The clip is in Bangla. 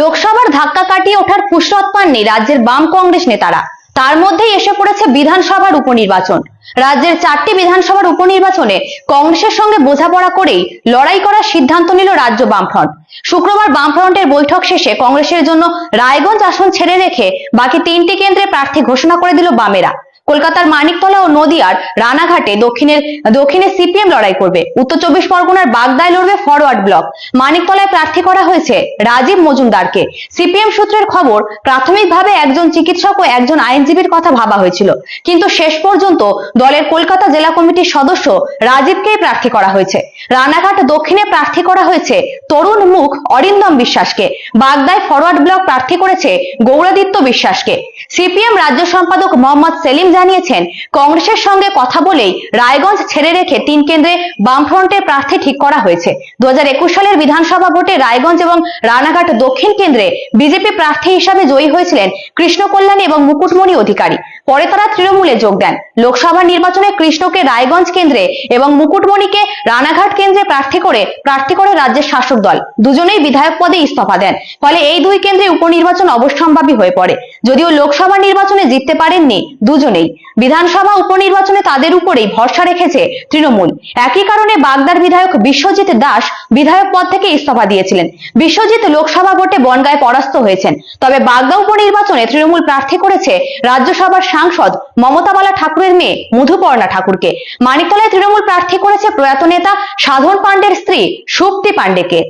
লোকসভার ধাক্কা কাটিয়ে ওঠার ফুসরত পাননি রাজ্যের বাম কংগ্রেস নেতারা। তার মধ্যেই এসে পড়েছে বিধানসভার উপনির্বাচন। রাজ্যের চারটি বিধানসভার উপনির্বাচনে কংগ্রেসের সঙ্গে বোঝাপড়া করেই লড়াই করার সিদ্ধান্ত নিল রাজ্য বামফ্রন্ট। শুক্রবার বামফ্রন্টের বৈঠক শেষে কংগ্রেসের জন্য রায়গঞ্জ আসন ছেড়ে রেখে বাকি তিনটি কেন্দ্রে প্রার্থী ঘোষণা করে দিল বামেরা। কলকাতার মানিকতলা ও নদিয়ার রানাঘাটে দক্ষিণের দক্ষিণে সিপিএম লড়াই করবে। উত্তর চব্বিশ পরগনার বাগদায় লড়বে ফরওয়ার্ড ব্লক। মানিকতলায় প্রার্থী করা হয়েছে রাজীব মজুমদারকে। সিপিএম সূত্রের খবর, প্রাথমিকভাবে একজন চিকিৎসক ও একজন আইনজীবীর কথা ভাবা হয়েছিল। কিন্তু শেষ পর্যন্ত দলের কলকাতা জেলা কমিটির সদস্য রাজীবকেই প্রার্থী করা হয়েছে। রানাঘাট দক্ষিণে প্রার্থী করা হয়েছে তরুণ মুখ অরিন্দম বিশ্বাসকে। বাগদায় ফরওয়ার্ড ব্লক প্রার্থী করেছে গৌরাদিত্য বিশ্বাসকে। সিপিএম রাজ্য সম্পাদক মোহাম্মদ সেলিম জানিয়েছেন, কংগ্রেসের সঙ্গে কথা বলেই রায়গঞ্জ ছেড়ে রেখে তিন কেন্দ্রে বামফ্রন্টের প্রার্থী ঠিক করা হয়েছে। দু হাজার একুশ সালের বিধানসভা ভোটে রায়গঞ্জ এবং রানাঘাট দক্ষিণ কেন্দ্রে বিজেপি প্রার্থী হিসাবে জয়ী হয়েছিলেন কৃষ্ণ কল্যাণী এবং মুকুটমণি অধিকারী। পরে তারা তৃণমূলে যোগ দেন। লোকসভা নির্বাচনে কৃষ্ণকে রায়গঞ্জ কেন্দ্রে এবং মুকুটমণিকে রানাঘাট কেন্দ্রে প্রার্থী করে প্রার্থী করে রাজ্যের শাসক দল। দুজনেই বিধায়ক পদে ইস্তফা দেন। ফলে এই দুই কেন্দ্রে উপনির্বাচন অবশ্যম্ভাবী হয়ে পড়ে। যদিও লোকসভা নির্বাচনে জিততে পারেননি দুজনেই। বিধানসভা উপনির্বাচনে তাদের উপরেই ভরসা রেখেছে তৃণমূল। একই কারণে বাগদার বিধায়ক বিশ্বজিৎ দাস বিধায়ক পদ থেকে ইস্তফা দিয়েছিলেন। বিশ্বজিৎ লোকসভা ভোটে বনগায় পরাস্ত হয়েছেন। তবে বাগদা উপনির্বাচনে তৃণমূল প্রার্থী করেছে রাজ্যসভার সাংসদ মমতা বালা ঠাকুরের মেয়ে মধুপর্ণা ঠাকুরকে। মানিকতলায় তৃণমূল প্রার্থী করেছে প্রয়াত নেতা সাধন পাণ্ডের স্ত্রী সুপ্তি পাণ্ডেকে।